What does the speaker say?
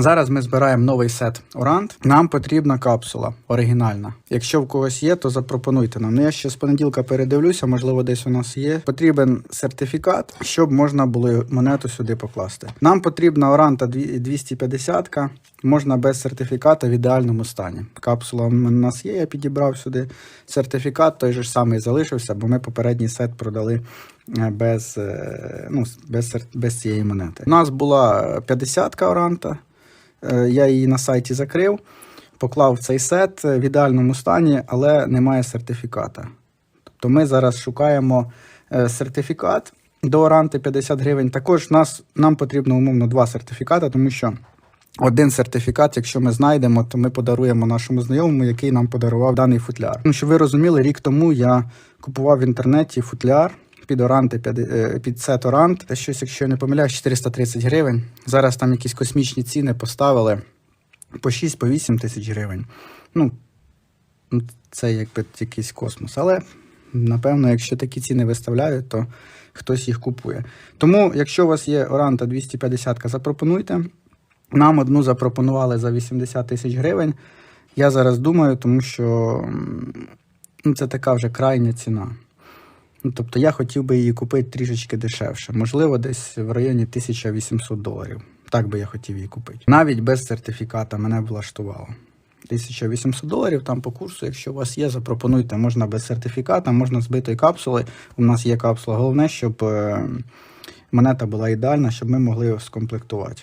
Зараз ми збираємо новий сет Орант. Нам потрібна капсула оригінальна. Якщо в когось є, то запропонуйте нам. Ну я ще з понеділка передивлюся, можливо, десь у нас є. Потрібен сертифікат, щоб можна було монету сюди покласти. Нам потрібна Оранта 250 можна без сертифіката в ідеальному стані. Капсула у нас є, я підібрав сюди. Сертифікат той же ж самий залишився, бо ми попередній сет продали е, без, е, ну, без, без цієї монети. У нас була 50-ка Оранта. Е, Я її на сайті закрив, поклав цей сет в ідеальному стані, але немає сертифіката. Тобто ми зараз шукаємо е, сертифікат до Оранти 50 гривень. Також нас, нам потрібно умовно два сертифікати, тому що один сертифікат, якщо ми знайдемо, то ми подаруємо нашому знайомому, який нам подарував даний футляр. Ну, щоб ви розуміли, рік тому я купував в інтернеті футляр. Під оранти, е, під сет орант, те щось, якщо я не помиляюсь, 430 гривень. Зараз там якісь космічні ціни поставили по 6 по 8 тисяч гривень. Ну, це якби якийсь космос. Але напевно, якщо такі ціни виставляють, то хтось їх купує. Тому, якщо у вас є Оранта 250, запропонуйте. Нам одну запропонували за 80 тисяч гривень. Я зараз думаю, тому що ну, це така вже крайня ціна. Ну, тобто я хотів би її купити трішечки дешевше, можливо, десь в районі 1800 доларів. Так би я хотів її купити. Навіть без сертифіката мене влаштувало. 1800 доларів там по курсу, якщо у вас є, запропонуйте. Можна без сертифіката, можна з битої капсули. У нас є капсула. Головне, щоб е, монета була ідеальна, щоб ми могли скомплектувати.